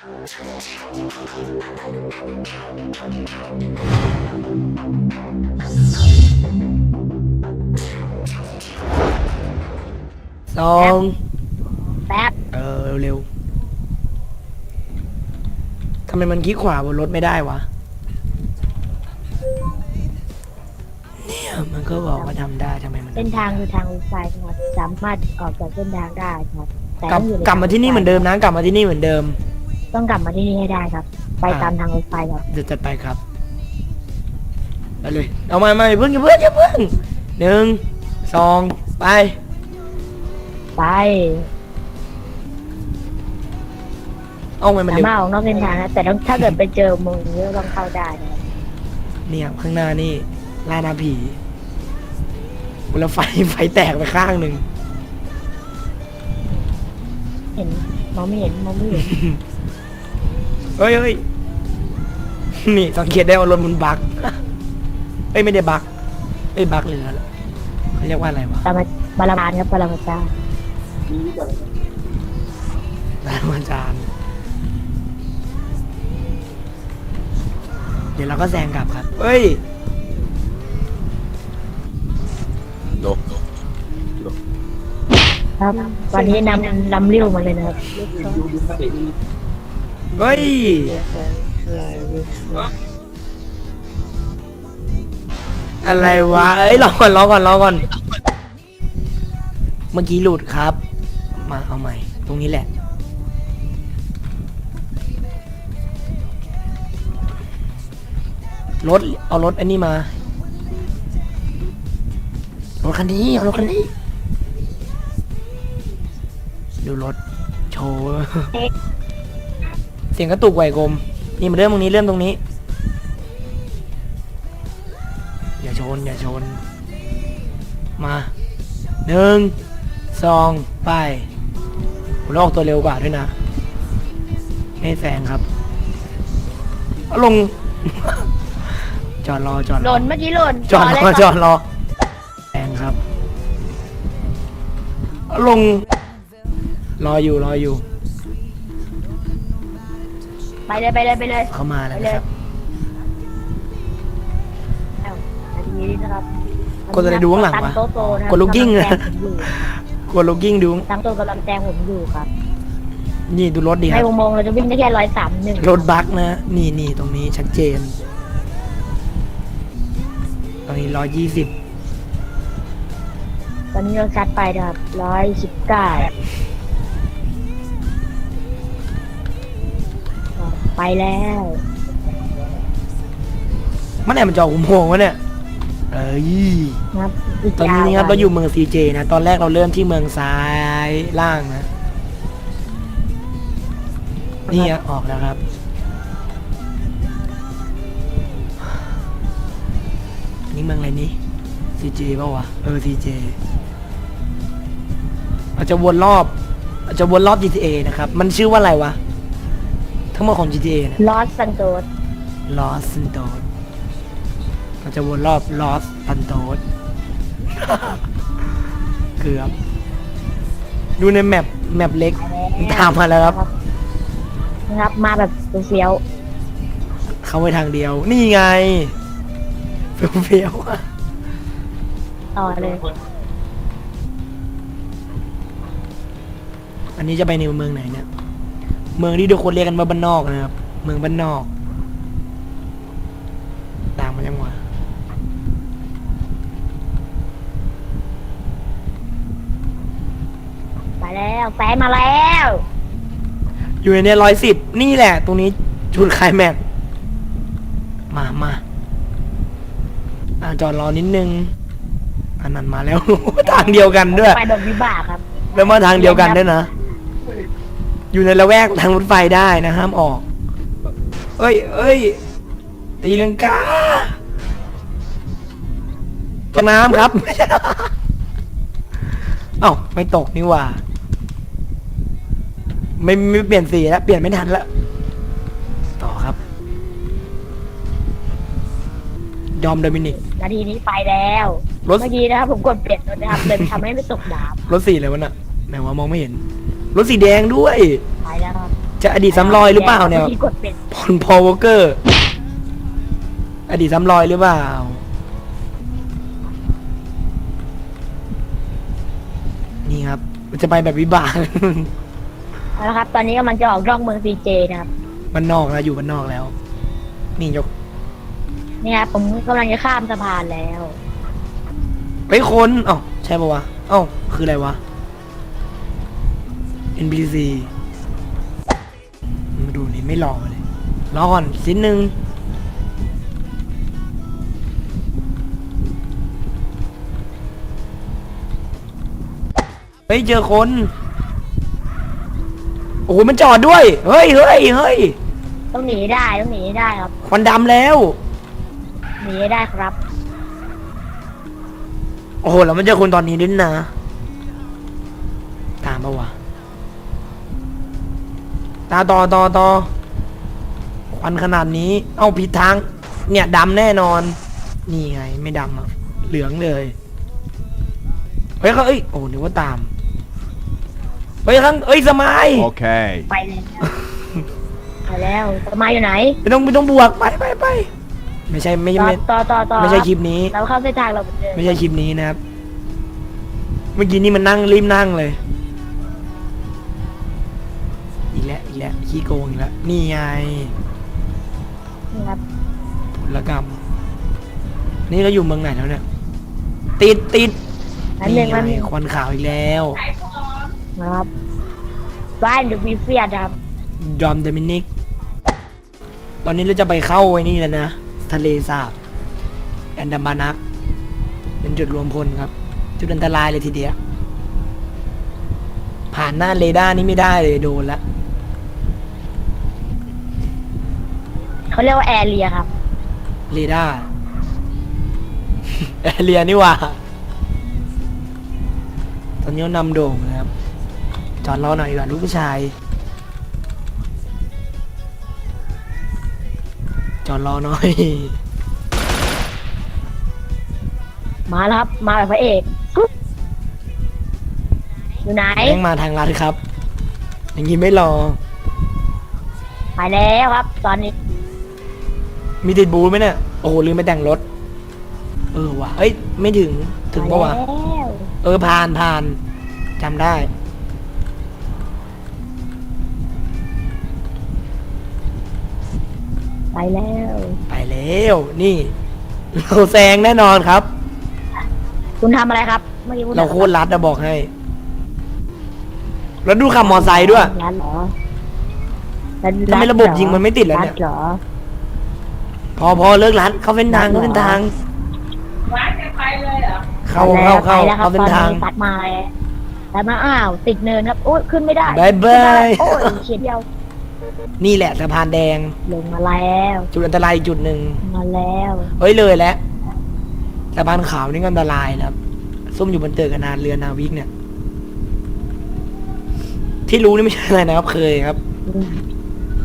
สองแป๊บเออเร็วๆทำไมมันคลิกขวาบนรถไม่ได้วะ เนี่ยมันก็บอกว่าทำได้ทำไมมันเส้นทางคือทางรถไฟครับสามารถออกจากเส้นทางได้ครับแต่กลับต้องอยู่ในกลับมาที่นี่เหมือนเดิมนะ กลับมาที่นี่เหมือนเดิม ต้องกลับมาที่นี่ให้ได้ครับ ไปอ่าตามทางรถไฟครับเดี๋ยวจัดไปครับไปเลยเอามามาอย่าเพิ่งอย่าเพิ่งอย่าเพิ่งหนึ่งสองไป ไปเอาไงมันสาเร็วมารถออกนอกเส้นทางนะแต่ต้องถ้าเกิดไปเจอมึงก็ต้องเข้าได้นะครับเนี่ยข้างหน้านี่ล่าหนาผีแล้วไฟไฟแตกไปข้างหนึ่งเห็นมองไม่เห็นมองไม่เห็น เฮ้ยเฮ้ยนี่สังเกตได้ว่ารถมันบักเอ้ยไม่ได้บักเอ้ยบักเหลือเขาเรียกว่าอะไรวะปรมาปรมาณครับปรมาจารย์ปรมาจารย์เดี๋ยวเราก็แซงกลับครับเฮ้ยครับวันนี้นำลำเลี้ยวมาเลยนะครับ เฮ้ย อะไรวะ เอ้ยรอก่อนรอก่อนรอก่อน เมื่อกี้หลุดครับ มาเอาใหม่ ตรงนี้แหละ รถ เอารถอันนี้มา รถคันนี้ เอารถคันนี้ ดูรถ โชว์ สียงกระตุกไหวกลมนี่มาเริ่มตรงนี้เริ่มตรงนี้ อย่าชน อย่าชน มาหนึ่งสองไปผมลอกตัวเร็วกว่าด้วยนะ ไม่แซงครับเอาลง จอดรอจอดหรอล่นเมื่อกี้หล่นจอดเลรยอครับจอดรอแซงครับเอาลง รออยู่รออยู่ ไปเลยไปเลยไปเลยเข้ามาแล้วนะครับเอ้านาทีนี้นะครับกดอะไรดูข้างหลังวะ ตั้โต๊ะโตนะครับกดลูกกิ้งกำนะแซผมอยู่กดโลกิ้งดู ตั้งโต๊ะกำลังแซงผมอยู่ครับนี่ดูรถดีคในรับ วงมงเราจะวิ่งได้แค่ร้อยสามหนึ่งรถบักนะ นี่นี่ตรงนี้ชัดเจนตรงนี้ร้อยยี่สิบตอนนี้เราซัดไปนะครับร้อยสิบเก้า ไปแล้ว มันแอบมันจออุโมงค์วะเนี่ย เอ้ยนะครับอีกตอนนี้ยาวนะครับไปเราอยู่เมืองซีเจนะ ตอนแรกเราเริ่มที่เมืองซ้ายล่างนะ นี่อะออกแล้วครับ นี่เมืองอะไรนี่ซีเจป่าวะ เออซีเจอาจจะวนรอบ อาจจะวนรอบ GTA นะครับ มันชื่อว่าอะไรวะ ทั้งหมดของ GTA เนี่ยลอสซันโตสลอสซันโตสเราจะวนรอบลอสซันโตสเกือบ ดูในแมปแมปเล็กตามมาแล้วครับ นะครับมาแบบเฟี้ยวเข้าไปทางเดียว นี่ไงเฟี้ยวๆอะๆต่อเลยอันนี้จะไปในเมืองไหนเนี่ย เมืองที่ทุกคนเรียกกันว่าบ้านนอกนะครับ เมืองบ้านนอก ตามมายังวะไปแล้วแฟนมาแล้ว อยู่ในเนี้ร้อยสิบนี่แหละ ตรงนี้จุดคลายแม็กซ์มามาอ่าจอดรอนิดนึง อันนั้นมาแล้ว ทางเดียวกันด้วย ไปโดนวิบากครับ แล้วมาทางเดียวกันด้วยนะ อยู่ในละแวกทางรถไฟได้นะห้ามออก เอ้ยเอ้ยตีลังกาตกน้ำครับ เอ้าไม่ตกนี่หว่า ไม่ไม่เปลี่ยนสีแล้วเปลี่ยนไม่ทันแล้วต่อครับ ยอมโดมินิก นาทีนี้ไปแล้วรถ เมื่อกี้นะครับผมกดเปลี่ยนรถนะครับเลยทำให้ไม่ตกดาบรถสีอะไรวะน่ะไหนวะมองไม่เห็น รถสีแดงด้วย ไปแล้วครับจะอดีตซ้ำรอยหรือเปล่าเนี่ยมื่อกี้กดเป็นพลพอวอเกอร์ อดีตซ้ำรอยหรือเปล่า นี่ครับ มันจะไปแบบวิบาก เอาละครับ ตอนนี้กำลังจะออกร่องเมืองซีเจนะครับ มันนอกแล้วอยู่มันนอกแล้ว นี่ยกนี่ครับผมกำลังจะข้ามสะพานแล้วเฮ้ยคนเอ้าใช่ปะวะเอ้าคืออะไรวะ NPC มาดูนี่ไม่รอเลยรอก่อนสิ้นหนึ่งเฮ้ยเจอคน โอ้โหมันจอดด้วย เฮ้ยเฮ้ยเฮ้ยต้องหนีได้ต้องหนีได้ครับ ควันดำแล้ว หนีได้ครับ โอ้โหแล้วมันเจอคนตอนนี้ด้วยนะ ตามปะวะ ตาต่อต่อต่อควันขนาดนี้ เอ้าผิดทาง เนี่ยดำแน่นอน นี่ไง ไม่ดำอะเหลืองเลย เฮ้ยเขาเอ้ย โอ้นึกว่าตาม เฮ้ยข้างเอ้ยสมัย Okay. ไปแล้วไปแล้วสมาอยู่ไหนไม่ต้องไม่ต้องบวกไปไปไปไม่ใช่ไม่ต่อไม่ต่อต่อต่อไม่ใช่คลิปนี้ เราเข้าเส้นทางเราเหมือนเดิมไม่ใช่คลิปนี้นะครับ เมื่อกี้นี่มันนั่งรีบนั่งเลย อีกแล้วอีกแล้วขี้โกงอีกแล้วนี่ไงนี่ครับผลกรรม นี่เราอยู่เมืองไหนแล้วเนี่ย ติดติดอันหนึ่งไงมันควันขาวอีกแล้วนะครับบ้านเดอะวีเฟียครับดอมเดมินิก ตอนนี้เราจะไปเข้าไอ้นี่แล้วนะ ทะเลสาบแอนดามานัก เป็นจุดรวมพลครับ จุดอันตรายเลยทีเดียว ผ่านหน้าเรดาร์นี่ไม่ได้เลยโดนละ เขาเรียกว่าแอร์เรียครับ เรดาร์ แอเรียนี่หว่า ตอนนี้เรานำโด่งนะครับ จอดรอหน่อยดีกว่าลูกผู้ชาย จอดรอหน่อย มาแล้วครับ มาแบบพระเอกกุ๊บอยู่ไหน แม่งมาทางลัดครับ อย่างนี้ไม่รอ ไปแล้วครับ ตอนนี้ มีติดบูธไหมเนี่ย โอ้โหลืมไปแต่งรถ เออว่ะเอ้ย ไม่ถึง ถึงปะวะไปแล้วเออผ่านผ่านจำได้ ไปแล้วไปแล้วนี่ เราแซงแน่นอนครับ คุณทำอะไรครับเมื่อกี้คุณเราโคตรรัดนะบอกให้ แล้วดูขับมอไซค์ด้วย ร้านเหรอร้านทำไมระบบยิงมันไม่ติดแล้วเนี่ย ร้าเหรอ พอพอเลิกรัดเข้าเส้นทางเข้าเส้นทางเข้าไปเข้าแล้วเข้าไปแล้วครัเข้าบเส้นทางตอนนี้ตัดมาแล้วตัดมาอ้าวติดเนินครับโอ้ยขึ้นไม่ได้บายบายโอ้ยเฉียดเดียวนี่แหละสะพานแดง ลงมาแล้วจุดอันตรายอีกจุดหนึ่งมาแล้วเฮ้ยเลยแล้วสะพานขาวนี่ก็อันตรายนะครับซุ่มอยู่บนเตือกนานเรือนาวิกเนี่ย ที่รู้นี่ไม่ใช่อะไรนะครับ เคยครับ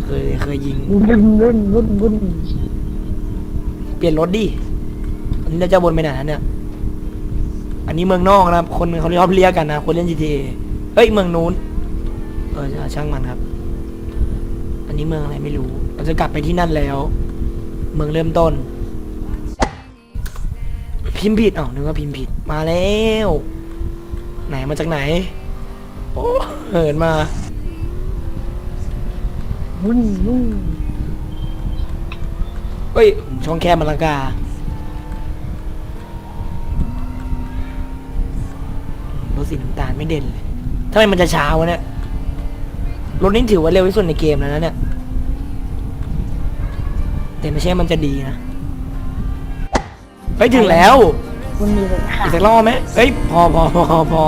เคยเคยยิง วุ่นวุ่นวุ่นวุ่นเป ลี่ยนรถดิอันนี้เราจะวนไปไหนนะเนี่ย อันนี้เมืองนอกนะครับ คนเขาชอบเรียกกันนะคนเล่น GTA เฮ้ยเมืองนู้น เออช่างมันครับ อันนี้เมืองอะไรไม่รู้ เราจะกลับไปที่นั่นแล้ว เมืองเริ่มต้น พิมพ์ผิดอ๋อนึกว่าพิมพ์ผิดมาแล้ว ไหนมาจากไหน โอ้เหินมาวุ่นวุ่น เฮ้ยช่องแคบมันลังกา รถสีน้ำตาลไม่เด่นเลยทำไมมันจะช้าวะเนี่ย รถนี้ถือว่าเร็วที่สุดในเกมแล้วนะเนี่ย แต่ไม่ใช่มันจะดีนะ ไปถึงแล้ววุ่นมีเลยค่ะ อีกสักรอบไหมเอ้ย พอพอพอพอ